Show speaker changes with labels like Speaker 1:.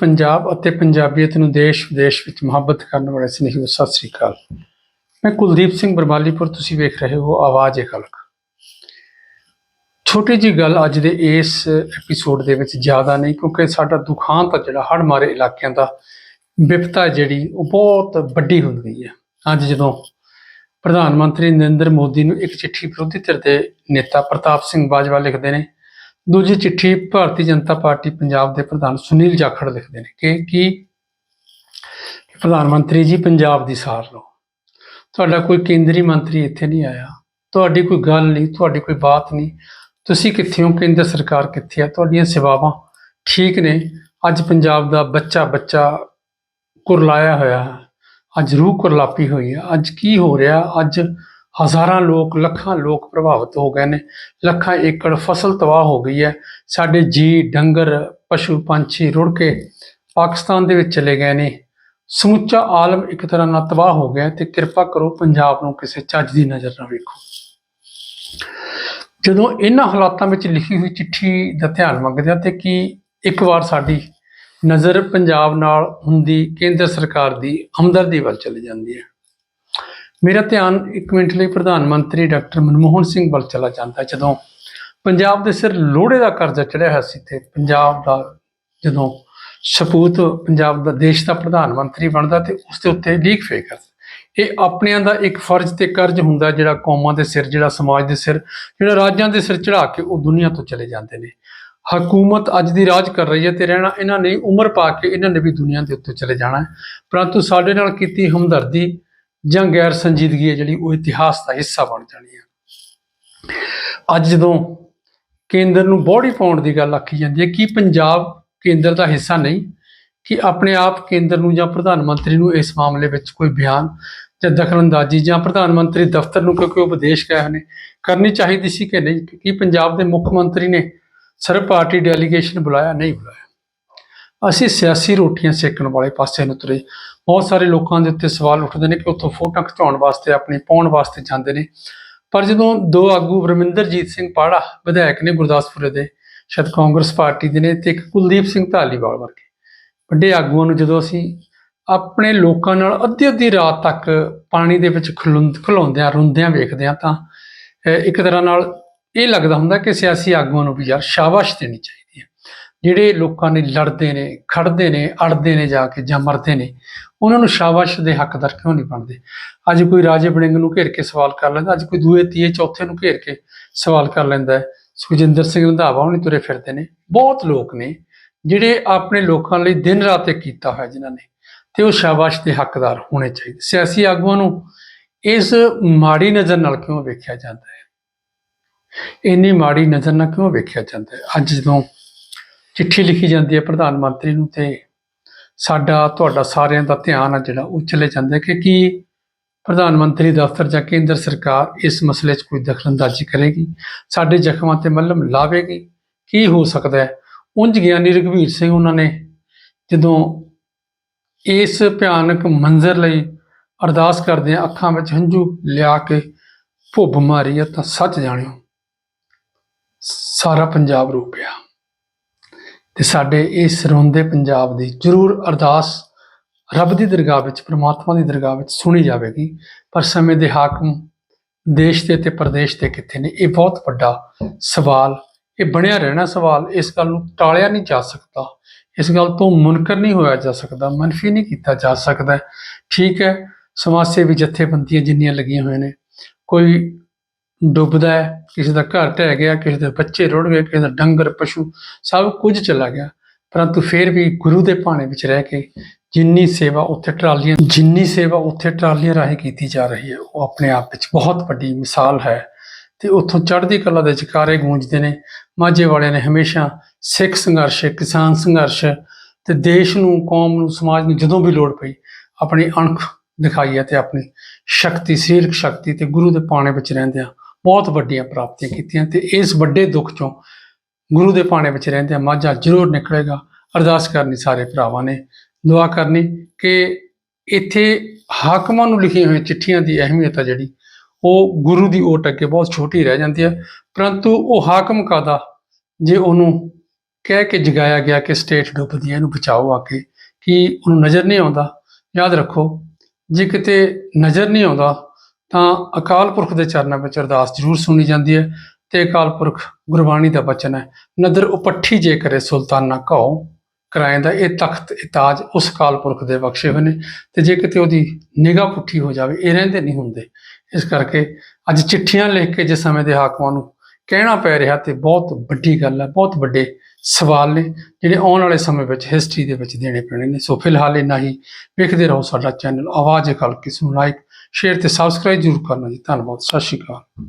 Speaker 1: ਪੰਜਾਬ ਅਤੇ ਪੰਜਾਬੀਅਤ ਨੂੰ ਦੇਸ਼ ਵਿਦੇਸ਼ ਵਿੱਚ ਮੁਹੱਬਤ ਕਰਨ ਵਾਲੇ ਸਨੇਹੀਓ, ਸਤਿ ਸ੍ਰੀ ਅਕਾਲ। ਮੈਂ ਕੁਲਦੀਪ ਸਿੰਘ ਬਰਮਾਲੀਪੁਰ, ਤੁਸੀਂ ਵੇਖ ਰਹੇ ਹੋ ਆਵਾਜ਼ ਏ ਖਲਕ ਛੋਟੀ ਜੀ ਗੱਲ ਅੱਜ ਦੇ ਇਸ ਐਪੀਸੋਡ ਦੇ ਵਿੱਚ ਜ਼ਿਆਦਾ ਨਹੀਂ, ਕਿਉਂਕਿ ਸਾਡਾ ਦੁਖਾਂਤ ਜਿਹੜਾ ਹੜ੍ਹ ਮਾਰੇ ਇਲਾਕਿਆਂ ਦਾ, ਵਿਪਤਾ ਜਿਹੜੀ ਉਹ ਬਹੁਤ ਵੱਡੀ ਹੁੰਦੀ ਹੈ। ਅੱਜ ਜਦੋਂ ਪ੍ਰਧਾਨ ਮੰਤਰੀ ਨਰਿੰਦਰ ਮੋਦੀ ਨੂੰ ਇੱਕ ਚਿੱਠੀ ਵਿਰੋਧੀ ਧਿਰ ਦੇ ਨੇਤਾ ਪ੍ਰਤਾਪ ਸਿੰਘ ਬਾਜਵਾ ਲਿਖਦੇ ਨੇ ਦੂਜੀ ਚਿੱਠੀ ਭਾਰਤੀ ਜਨਤਾ ਪਾਰਟੀ ਪੰਜਾਬ ਦੇ ਪ੍ਰਧਾਨ ਸੁਨੀਲ ਜਾਖੜ ਲਿਖਦੇ ਨੇ ਕਿ ਕੀ ਪ੍ਰਧਾਨ ਮੰਤਰੀ ਜੀ ਪੰਜਾਬ ਦੀ ਸਾਰ ਲਓ। ਤੁਹਾਡਾ ਕੋਈ ਕੇਂਦਰੀ ਮੰਤਰੀ ਇੱਥੇ ਨਹੀਂ ਆਇਆ। ਤੁਹਾਡੀ ਕੋਈ ਗੱਲ ਨਹੀਂ, ਤੁਹਾਡੀ ਕੋਈ ਬਾਤ ਨਹੀਂ। ਤੁਸੀਂ ਕਿੱਥੇ ਹੋ? ਕੇਂਦਰ ਸਰਕਾਰ ਕਿੱਥੇ ਆ? ਤੁਹਾਡੀਆਂ ਸੇਵਾਵਾਂ ਠੀਕ ਨੇ। ਅੱਜ ਪੰਜਾਬ ਦਾ ਬੱਚਾ ਬੱਚਾ ਕੁਰਲਾਇਆ ਹੋਇਆ ਹੈ। ਅੱਜ ਰੂਹ ਕੁਰਲਾਪੀ ਹੋਈ ਹੈ। ਅੱਜ ਕੀ ਹੋ ਰਿਹਾ? ਅੱਜ ਹਜ਼ਾਰਾਂ ਲੋਕ, ਲੱਖਾਂ ਲੋਕ ਪ੍ਰਭਾਵਿਤ ਹੋ ਗਏ ਨੇ। ਲੱਖਾਂ ਏਕੜ ਫਸਲ ਤਬਾਹ ਹੋ ਗਈ ਹੈ। ਸਾਡੇ ਜੀ ਡੰਗਰ, ਪਸ਼ੂ, ਪੰਛੀ ਰੁੜ ਕੇ ਪਾਕਿਸਤਾਨ ਦੇ ਵਿੱਚ ਚਲੇ ਗਏ ਨੇ। ਸਮੁੱਚਾ ਆਲਮ ਇੱਕ ਤਰ੍ਹਾਂ ਨਾਲ ਤਬਾਹ ਹੋ ਗਿਆ ਤੇ ਕਿਰਪਾ ਕਰੋ ਪੰਜਾਬ ਨੂੰ ਕਿਸੇ ਚੱਜ ਦੀ ਨਜ਼ਰ ਨਾਲ ਵੇਖੋ। ਜਦੋਂ ਇਹਨਾਂ ਹਾਲਾਤਾਂ ਵਿੱਚ ਲਿਖੀ ਹੋਈ ਚਿੱਠੀ ਦਾ ਧਿਆਨ ਮੰਗਦੇ ਆ ਤੇ ਕੀ ਇੱਕ ਵਾਰ ਸਾਡੀ ਨਜ਼ਰ ਪੰਜਾਬ ਨਾਲ ਹੁੰਦੀ, ਕੇਂਦਰ ਸਰਕਾਰ ਦੀ ਹਮਦਰਦੀ ਵੱਲ ਚਲੀ ਜਾਂਦੀ ਹੈ? ਮੇਰਾ ਧਿਆਨ ਇੱਕ ਮਿੰਟ ਲਈ ਪ੍ਰਧਾਨ ਮੰਤਰੀ ਡਾਕਟਰ ਮਨਮੋਹਨ ਸਿੰਘ ਵੱਲ ਚਲਾ ਜਾਂਦਾ ਜਦੋਂ ਪੰਜਾਬ ਦੇ ਸਿਰ ਲੋੜੇ ਦਾ ਕਰਜ਼ਾ ਚੜਿਆ ਹੋਇਆ ਸੀ ਤੇ ਪੰਜਾਬ ਦਾ ਜਦੋਂ ਸਪੂਤ ਪੰਜਾਬ ਦਾ ਦੇਸ਼ ਦਾ ਪ੍ਰਧਾਨ ਮੰਤਰੀ ਬਣਦਾ ਤੇ ਉਸ ਦੇ ਉੱਤੇ ਲੀਕ ਫੇਕਰ ਇਹ ਆਪਣਿਆਂ ਦਾ ਇੱਕ ਫਰਜ਼ ਤੇ ਕਰਜ਼ ਹੁੰਦਾ ਜਿਹੜਾ ਕੌਮਾਂ ਦੇ ਸਿਰ, ਜਿਹੜਾ ਸਮਾਜ ਦੇ ਸਿਰ, ਜਿਹੜਾ ਰਾਜਾਂ ਦੇ ਸਿਰ ਚੜਾ ਕੇ ਉਹ ਦੁਨੀਆ ਤੋਂ ਚਲੇ ਜਾਂਦੇ ਨੇ। ਹਕੂਮਤ ਅੱਜ ਦੀ ਰਾਜ ਕਰ ਰਹੀ ਹੈ ਤੇ ਰਹਿਣਾ ਇਹਨਾਂ ਨੇ ਉਮਰ ਪਾ ਕੇ ਇਹਨਾਂ ਨੇ ਵੀ ਦੁਨੀਆ ਦੇ ਉੱਤੇ ਚਲੇ ਜਾਣਾ ਪਰੰਤੂ ਸਾਡੇ ਨਾਲ ਕੀਤੀ ਹਮਦਰਦੀ ਜਾਂ ਗੈਰ ਸੰਜੀਦਗੀ ਹੈ ਜਿਹੜੀ, ਉਹ ਇਤਿਹਾਸ ਦਾ ਹਿੱਸਾ ਬਣ ਜਾਣੀ ਹੈ। ਅੱਜ ਜਦੋਂ ਕੇਂਦਰ ਨੂੰ ਬੋੜੀ ਪਾਉਣ ਦੀ ਗੱਲ ਆਖੀ ਜਾਂਦੀ ਹੈ, ਕਿ ਪੰਜਾਬ ਕੇਂਦਰ ਦਾ ਹਿੱਸਾ ਨਹੀਂ? ਕਿ ਆਪਣੇ ਆਪ ਕੇਂਦਰ ਨੂੰ ਜਾਂ ਪ੍ਰਧਾਨ ਮੰਤਰੀ ਨੂੰ ਇਸ ਮਾਮਲੇ ਵਿੱਚ ਕੋਈ ਬਿਆਨ ਜਾਂ ਦਖਲਅੰਦਾਜ਼ੀ ਜਾਂ ਪ੍ਰਧਾਨ ਮੰਤਰੀ ਦਫ਼ਤਰ ਨੂੰ ਕਿਉਂਕਿ ਉਪਦੇਸ਼ ਗਏ ਨੇ? ਕਰਨੀ ਚਾਹੀਦੀ ਸੀ ਕਿ ਨਹੀਂ? ਕਿ ਪੰਜਾਬ ਦੇ ਮੁੱਖ ਮੰਤਰੀ ਨੇ ਸਰਬ ਪਾਰਟੀ ਡੈਲੀਗੇਸ਼ਨ ਬੁਲਾਇਆ, ਨਹੀਂ ਬੁਲਾਇਆ? ਅਸੀਂ ਸਿਆਸੀ ਰੋਟੀਆਂ ਸੇਕਣ ਵਾਲੇ ਪਾਸੇ ਨੂੰ ਤੁਰੇ। ਬਹੁਤ ਸਾਰੇ ਲੋਕਾਂ ਦੇ ਉੱਤੇ ਸਵਾਲ ਉੱਠਦੇ ਨੇ ਕਿ ਉੱਥੋਂ ਫੋਟੋਆਂ ਖਿਚਾਉਣ ਵਾਸਤੇ, ਆਪਣੀ ਪਾਉਣ ਵਾਸਤੇ ਜਾਂਦੇ ਨੇ। ਪਰ ਜਦੋਂ ਦੋ ਆਗੂ ਰਮਿੰਦਰਜੀਤ ਸਿੰਘ ਪਾੜਾ, ਵਿਧਾਇਕ ਨੇ ਗੁਰਦਾਸਪੁਰ ਦੇ, ਸ਼ਾਇਦ ਕਾਂਗਰਸ ਪਾਰਟੀ ਦੇ ਨੇ ਤੇ ਇੱਕ ਕੁਲਦੀਪ ਸਿੰਘ ਧਾਲੀਵਾਲ ਵਰਗੇ ਵੱਡੇ ਆਗੂਆਂ ਨੂੰ ਜਦੋਂ ਅਸੀਂ ਆਪਣੇ ਲੋਕਾਂ ਨਾਲ ਅੱਧੀ ਅੱਧੀ ਰਾਤ ਤੱਕ ਪਾਣੀ ਦੇ ਵਿੱਚ ਖਲੁੰਦ, ਖਲੋਂਦਿਆਂ, ਰੁੰਦਿਆਂ ਵੇਖਦੇ ਆ ਤਾਂ ਇੱਕ ਤਰ੍ਹਾਂ ਨਾਲ ਇਹ ਲੱਗਦਾ ਹੁੰਦਾ ਕਿ ਸਿਆਸੀ ਆਗੂਆਂ ਨੂੰ ਵੀ ਯਾਰ ਸ਼ਾਬਾਸ਼ ਦੇਣੀ ਚਾਹੀਦੀ। ਜਿਹੜੇ ਲੋਕਾਂ ਨੇ ਲੜਦੇ ਨੇ ਖੜਦੇ ਨੇ, ਅੜਦੇ ਨੇ ਜਾ ਕੇ ਜਾਂ ਮਰਦੇ ਨੇ, ਉਹਨਾਂ ਨੂੰ ਸ਼ਾਬਾਸ਼ ਦੇ ਹੱਕਦਾਰ ਕਿਉਂ ਨਹੀਂ ਬਣਦੇ? ਅੱਜ ਕੋਈ ਰਾਜੇ ਬੜਿੰਗ ਨੂੰ ਘੇਰ ਕੇ ਸਵਾਲ ਕਰ ਲੈਂਦਾ, ਅੱਜ ਕੋਈ ਦੂਏ, ਤੀਏ, ਚੌਥੇ ਨੂੰ ਘੇਰ ਕੇ ਸਵਾਲ ਕਰ ਲੈਂਦਾ ਹੈ। ਸੁਖਜਿੰਦਰ ਸਿੰਘ ਰੰਧਾਵਾ ਉਹਨੇ ਤੁਰੇ ਫਿਰਦੇ ਨੇ। ਬਹੁਤ ਲੋਕ ਨੇ ਜਿਹੜੇ ਆਪਣੇ ਲੋਕਾਂ ਲਈ ਦਿਨ ਰਾਤ ਇੱਕ ਕੀਤਾ ਹੋਇਆ ਜਿਨ੍ਹਾਂ ਨੇ, ਤੇ ਉਹ ਸ਼ਾਬਾਸ਼ ਦੇ ਹੱਕਦਾਰ ਹੋਣੇ ਚਾਹੀਦੇ। ਸਿਆਸੀ ਆਗੂਆਂ ਨੂੰ ਇਸ ਮਾੜੀ ਨਜ਼ਰ ਨਾਲ ਕਿਉਂ ਵੇਖਿਆ ਜਾਂਦਾ ਹੈ? ਇੰਨੀ ਮਾੜੀ ਨਜ਼ਰ ਨਾਲ ਕਿਉਂ ਵੇਖਿਆ ਜਾਂਦਾ ਹੈ? ਅੱਜ ਜਦੋਂ ਚਿੱਠੀ ਲਿਖੀ ਜਾਂਦੀ ਹੈ ਪ੍ਰਧਾਨ ਮੰਤਰੀ ਨੂੰ ਤੇ ਸਾਡਾ, ਤੁਹਾਡਾ ਸਾਰਿਆਂ ਦਾ ਧਿਆਨ ਆ ਜਿਹੜਾ, ਉਹ ਚਲੇ ਜਾਂਦਾ ਕਿ ਕੀ ਪ੍ਰਧਾਨ ਮੰਤਰੀ ਦਫ਼ਤਰ ਜਾਂ ਕੇਂਦਰ ਸਰਕਾਰ ਇਸ ਮਸਲੇ 'ਚ ਕੋਈ ਦਖਲਅੰਦਾਜ਼ੀ ਕਰੇਗੀ? ਸਾਡੇ ਜ਼ਖਮਾਂ ਤੇ ਮੱਲਮ ਲਾਵੇਗੀ? ਕੀ ਹੋ ਸਕਦਾ ਹੈ? ਉਂਝ ਗਿਆਨੀ ਰਘਵੀਰ ਸਿੰਘ ਉਹਨਾਂ ਨੇ ਜਦੋਂ ਇਸ ਭਿਆਨਕ ਮੰਜ਼ਰ ਲਈ ਅਰਦਾਸ ਕਰਦੇ ਆ, ਅੱਖਾਂ ਵਿੱਚ ਹੰਝੂ ਲਿਆ ਕੇ ਭੁੱਬ ਮਾਰੀ ਆ, ਤਾਂ ਸੱਚ ਜਾਣਿਓ, ਸਾਰਾ ਪੰਜਾਬ ਰੋ ਪਿਆ ਤੇ ਸਾਡੇ ਇਸ ਰੋਂਦੇ ਪੰਜਾਬ ਦੀ ਜ਼ਰੂਰ ਅਰਦਾਸ ਰੱਬ ਦੀ ਦਰਗਾਹ ਵਿੱਚ, ਪ੍ਰਮਾਤਮਾ ਦੀ ਦਰਗਾਹ ਵਿੱਚ ਸੁਣੀ ਜਾਵੇਗੀ। ਪਰ ਸਮੇਂ ਦੇ ਹਾਕਮ ਦੇਸ਼ ਦੇ ਤੇ ਪ੍ਰਦੇਸ਼ ਦੇ ਕਿੱਥੇ ਨੇ, ਇਹ ਬਹੁਤ ਵੱਡਾ ਸਵਾਲ, ਇਹ ਬਣਿਆ ਰਹਿਣਾ ਸਵਾਲ, ਇਸ ਗੱਲ ਨੂੰ ਟਾਲਿਆ ਨਹੀਂ ਜਾ ਸਕਦਾ। ਇਸ ਗੱਲ ਤੋਂ ਮੁਨਕਰ ਨਹੀਂ ਹੋਇਆ ਜਾ ਸਕਦਾ, ਮਨਫੀ ਨਹੀਂ ਕੀਤਾ ਜਾ ਸਕਦਾ। ਠੀਕ ਹੈ, ਸਮਾਜ ਸੇਵੀ ਜਥੇਬੰਦੀਆਂ ਜਿੰਨੀਆਂ ਲੱਗੀਆਂ ਹੋਈਆਂ ਨੇ, ਕੋਈ ਡੁੱਬਦਾ ਹੈ, ਕਿਸੇ ਦਾ ਘਰ ਢਹਿ ਗਿਆ, ਕਿਸੇ ਦੇ ਬੱਚੇ ਰੁੜ ਗਏ, ਕਿਸੇ ਦਾ ਡੰਗਰ, ਪਸ਼ੂ, ਸਭ ਕੁਝ ਚਲਾ ਗਿਆ। ਪਰੰਤੂ ਫਿਰ ਵੀ ਗੁਰੂ ਦੇ ਭਾਣੇ ਵਿੱਚ ਰਹਿ ਕੇ ਜਿੰਨੀ ਸੇਵਾ ਉੱਥੇ ਟਰਾਲੀਆਂ, ਜਿੰਨੀ ਸੇਵਾ ਉੱਥੇ ਟਰਾਲੀਆਂ ਰਾਹੀਂ ਕੀਤੀ ਜਾ ਰਹੀ ਹੈ, ਉਹ ਆਪਣੇ ਆਪ ਵਿੱਚ ਬਹੁਤ ਵੱਡੀ ਮਿਸਾਲ ਹੈ। ਤੇ ਉੱਥੋਂ ਚੜ੍ਹਦੀ ਕਲਾ ਦੇ ਜਕਾਰੇ ਗੂੰਜਦੇ ਨੇ। ਮਾਝੇ ਵਾਲਿਆਂ ਨੇ ਹਮੇਸ਼ਾ ਸਿੱਖ ਸੰਘਰਸ਼, ਕਿਸਾਨ ਸੰਘਰਸ਼ ਤੇ ਦੇਸ਼ ਨੂੰ, ਕੌਮ ਨੂੰ, ਸਮਾਜ ਨੂੰ ਜਦੋਂ ਵੀ ਲੋੜ ਪਈ, ਆਪਣੀ ਅਣਖ ਦਿਖਾਈ ਹੈ ਤੇ ਆਪਣੀ ਸ਼ਕਤੀ ਸਰੀਰਕ ਸ਼ਕਤੀ ਤੇ ਗੁਰੂ ਦੇ ਪਾਣੇ ਵਿੱਚ ਰਹਿੰਦਿਆਂ ਬਹੁਤ ਵੱਡੀਆਂ ਪ੍ਰਾਪਤੀਆਂ ਕੀਤੀਆਂ ਤੇ ਇਸ ਵੱਡੇ ਦੁੱਖ ਚੋਂ ਗੁਰੂ ਦੇ ਪਾਣੇ ਵਿੱਚ ਰਹਿੰਦਿਆਂ ਮਾਝਾ ਜ਼ਰੂਰ ਨਿਕਲੇਗਾ। ਅਰਦਾਸ ਕਰਨੀ ਸਾਰੇ ਭਰਾਵਾਂ ਨੇ, ਦੁਆ ਕਰਨੀ ਕਿ ਇੱਥੇ ਹਾਕਮਾਂ ਨੂੰ ਲਿਖੀਆਂ ਹੋਈਆਂ ਚਿੱਠੀਆਂ ਦੀ ਅਹਿਮੀਅਤ ਆ ਜਿਹੜੀ, ਉਹ ਗੁਰੂ ਦੀ ਓਟ ਅੱਗੇ ਬਹੁਤ ਛੋਟੀ ਰਹਿ ਜਾਂਦੀ ਹੈ ਪਰੰਤੂ ਉਹ ਹਾਕਮ ਕਾਦਾ ਜੇ ਉਹਨੂੰ ਕਹਿ ਕੇ ਜਗਾਇਆ ਗਿਆ ਕਿ ਸਟੇਟ ਡੁੱਬਦੀ ਹੈ ਇਹਨੂੰ ਬਚਾਓ ਆ ਕੇ, ਕਿ ਉਹਨੂੰ ਨਜ਼ਰ ਨਹੀਂ ਆਉਂਦਾ? ਯਾਦ ਰੱਖੋ, ਜੇ ਕਿਤੇ ਨਜ਼ਰ ਨਹੀਂ ਆਉਂਦਾ ਤਾਂ ਅਕਾਲ ਪੁਰਖ ਦੇ ਚਰਨਾਂ ਵਿੱਚ ਅਰਦਾਸ ਜ਼ਰੂਰ ਸੁਣੀ ਜਾਂਦੀ ਹੈ ਤੇ ਅਕਾਲ ਪੁਰਖ ਗੁਰਬਾਣੀ ਦਾ ਬਚਨ ਹੈ, ਨਦਰ ਉਪੱਠੀ ਜੇ ਕਰੇ ਸੁਲਤਾਨਾ ਕਹੋ ਕਰਾਏ ਦਾ ਇਹ ਤਖਤ ਇਹ ਉਸ ਅਕਾਲ ਪੁਰਖ ਦੇ ਬਖਸ਼ੇ ਹੋਏ ਨੇ ਤੇ ਜੇ ਕਿਤੇ ਉਹਦੀ ਨਿਗਾਹ ਪੁੱਠੀ ਹੋ ਜਾਵੇ, ਇਹ ਰਹਿੰਦੇ ਨਹੀਂ ਹੁੰਦੇ। ਇਸ ਕਰਕੇ ਅੱਜ ਚਿੱਠੀਆਂ ਲਿਖ ਕੇ ਜਿਸ ਸਮੇਂ ਦੇ ਹਾਕਮਾਂ ਨੂੰ ਕਹਿਣਾ ਪੈ ਰਿਹਾ ਤੇ ਬਹੁਤ ਵੱਡੀ ਗੱਲ ਹੈ, ਬਹੁਤ ਵੱਡੇ ਸਵਾਲ ਨੇ, ਜਿਹੜੇ ਆਉਣ ਵਾਲੇ ਸਮੇਂ ਵਿੱਚ ਹਿਸਟਰੀ ਦੇ ਵਿੱਚ ਦੇਣੇ ਪੈਣੇ ਨੇ। ਸੋ ਫਿਲਹਾਲ ਇੰਨਾ ਹੀ। ਵੇਖਦੇ ਰਹੋ ਸਾਡਾ ਚੈਨਲ ਆਵਾਜ਼ ਅਕਾਲ ਕਿਸ ਨੂੰ ਲਾਈਕ ਸ਼ੇਅਰ ਤੇ ਸਬਸਕ੍ਰਾਈਬ ਜ਼ਰੂਰ ਕਰਨਾ ਜੀ। ਧੰਨਵਾਦ। ਸਤਿ ਸ਼੍ਰੀ ਅਕਾਲ।